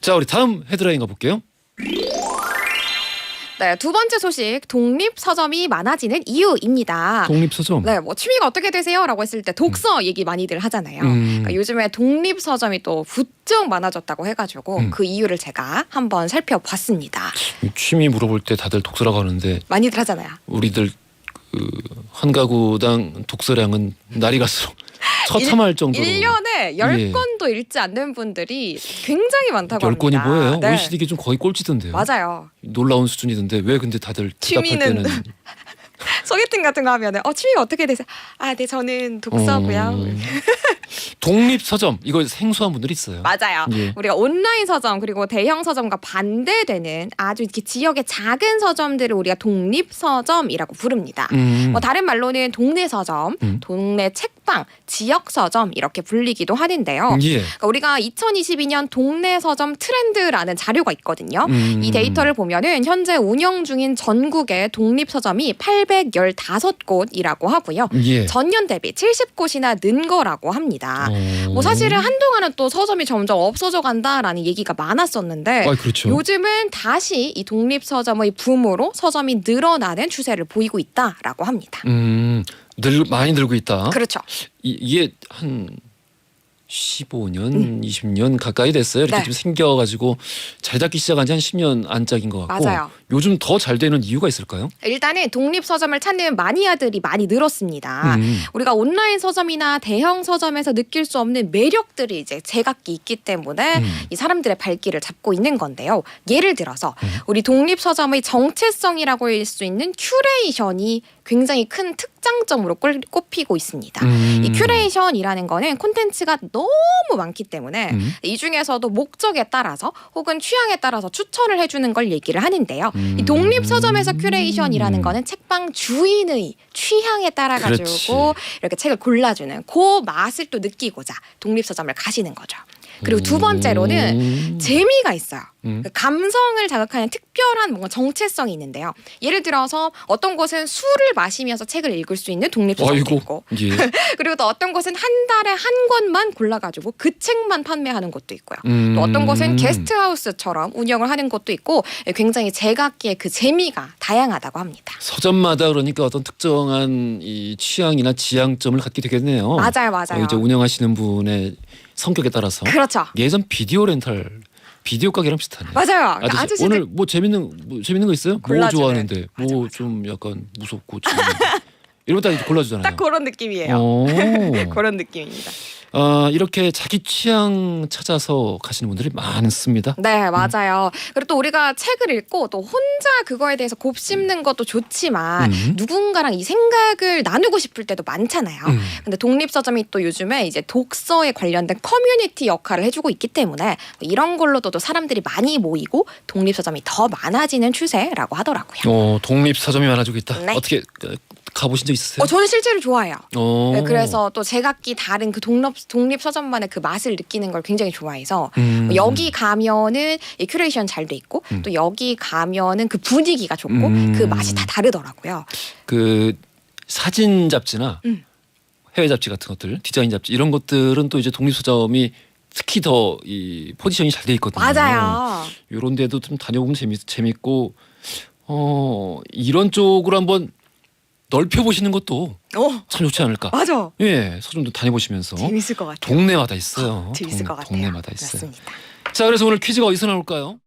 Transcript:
자, 우리 다음 헤드라인 가볼게요. 네, 두 번째 소식 독립 서점이 많아지는 이유입니다. 독립 서점. 네, 뭐 취미가 어떻게 되세요?라고 했을 때 독서 얘기 많이들 하잖아요. 음. 그러니까 요즘에 독립 서점이 또 부쩍 많아졌다고 해가지고 음. 그 이유를 제가 한번 살펴봤습니다. 취미 물어볼 때 다들 독서라고 하는데 많이들 하잖아요. 우리들 그 한 가구당 독서량은 날이 갈수록 처참할 정도로 1년에 예. 10권도 읽지 않는 분들이 굉장히 많다고 열 건이 합니다. 뭐예요? 네. OECD 기준 거의 꼴찌던데요. 맞아요. 놀라운 수준이던데 왜 근데 다들 대답할 취미는 때는 소개팅 같은 거 하면은 어 취미가 어떻게 되세요? 아, 네 저는 독서고요. 음, 독립 서점 이거 생소한 분들이 있어요. 맞아요. 예. 우리가 온라인 서점 그리고 대형 서점과 반대되는 아주 이렇게 지역의 작은 서점들을 우리가 독립 서점이라고 부릅니다. 음. 뭐 다른 말로는 동네 서점, 음. 동네 책 방, 지역 서점 이렇게 불리기도 하는데요. 예. 그러니까 우리가 2022년 동네 서점 트렌드라는 자료가 있거든요. 음. 이 데이터를 보면은 현재 운영 중인 전국의 독립 서점이 815곳이라고 하고요. 예. 전년 대비 70곳이나 는 거라고 합니다. 어. 뭐 사실은 한동안은 또 서점이 점점 없어져 간다라는 얘기가 많았었는데 아 그렇죠. 요즘은 다시 이 독립 서점의 붐으로 서점이 늘어나는 추세를 보이고 있다라고 합니다. 음. 늘 많이 늘고 있다. 그렇죠. 이, 이게 한 15년, 20년 가까이 됐어요. 이렇게 네. 좀 생겨가지고 잘 잡기 시작한 지 한 10년 안짝인 것 같고 맞아요. 요즘 더 잘 되는 이유가 있을까요? 일단은 독립 서점을 찾는 마니아들이 많이 늘었습니다. 음. 우리가 온라인 서점이나 대형 서점에서 느낄 수 없는 매력들이 이제 제각기 있기 때문에 음. 이 사람들의 발길을 잡고 있는 건데요. 예를 들어서 음. 우리 독립 서점의 정체성이라고 할 수 있는 큐레이션이 굉장히 큰 특장점으로 꼴- 꼽히고 있습니다. 음. 이 큐레이션이라는 거는 콘텐츠가 너무 많기 때문에 음. 이 중에서도 목적에 따라서 혹은 취향에 따라서 추천을 해주는 걸 얘기를 하는데요. 음. 이 독립 서점에서 큐레이션이라는 거는 책방 주인의 취향에 따라 가지고 이렇게 책을 골라주는 그 맛을 또 느끼고자 독립 서점을 가시는 거죠. 그리고 두 번째로는 음. 재미가 있어요. 음. 그 감성을 자극하는 특별한 뭔가 정체성이 있는데요. 예를 들어서 어떤 곳은 술을 마시면서 책을 읽을 수 있는 독립 서점도 아이고. 있고 예. 그리고 또 어떤 곳은 한 달에 한 권만 골라가지고 그 책만 판매하는 곳도 있고요. 음. 또 어떤 곳은 게스트하우스처럼 운영을 하는 곳도 있고 굉장히 제각기의 그 재미가 다양하다고 합니다. 서점마다 그러니까 어떤 특정한 이 취향이나 지향점을 갖게 되겠네요. 맞아요, 맞아요. 어, 이제 운영하시는 분의 성격에 따라서 그렇죠. 예전 비디오 렌탈 비디오 가게랑 비슷하네. 맞아요. 아저씨, 아저씨들 오늘 뭐 재밌는 뭐 재밌는 거 있어요? 뭐 골라주네. 좋아하는데 맞아, 뭐 맞아. 좀 약간 무섭고 거. 이런 거딱 골라주잖아요. 딱 그런 느낌이에요. 오. 그런 느낌입니다. 아, 이렇게 자기 취향 찾아서 가시는 분들이 많습니다. 네, 맞아요. 그리고 또 우리가 책을 읽고 또 혼자 그거에 대해서 곱씹는 것도 좋지만 음. 누군가랑 이 생각을 나누고 싶을 때도 많잖아요. 음. 근데 독립서점이 또 요즘에 이제 독서에 관련된 커뮤니티 역할을 해주고 있기 때문에 이런 걸로도 또 사람들이 많이 모이고 독립서점이 더 많아지는 추세라고 하더라고요. 어, 독립 서점이 많아지고 있다. 네. 어떻게 어, 가보신 적 있으세요? 어, 저는 실제로 좋아해요. 어. 네, 그래서 또 제각기 다른 그 독립, 독립 서점만의 그 맛을 느끼는 걸 굉장히 좋아해서 음. 뭐 여기 가면은 이 큐레이션 잘 돼 있고 음. 또 여기 가면은 그 분위기가 좋고 음. 그 맛이 다 다르더라고요. 그 사진 잡지나 음. 해외 잡지 같은 것들, 디자인 잡지 이런 것들은 또 이제 독립 서점이 특히 더 이 포지션이 잘 돼 있거든요. 맞아요. 이런 데도 좀 다녀보면 재미 재밌고 어 이런 쪽으로 한번 넓혀 보시는 것도 어, 참 좋지 않을까. 맞아. 예, 서점도 다녀보시면서 재밌을 것 같아요. 동네마다 있어요. 재밌을 동- 것 같아요. 동네마다 있어요. 맞습니다. 자, 그래서 오늘 퀴즈가 어디서 나올까요?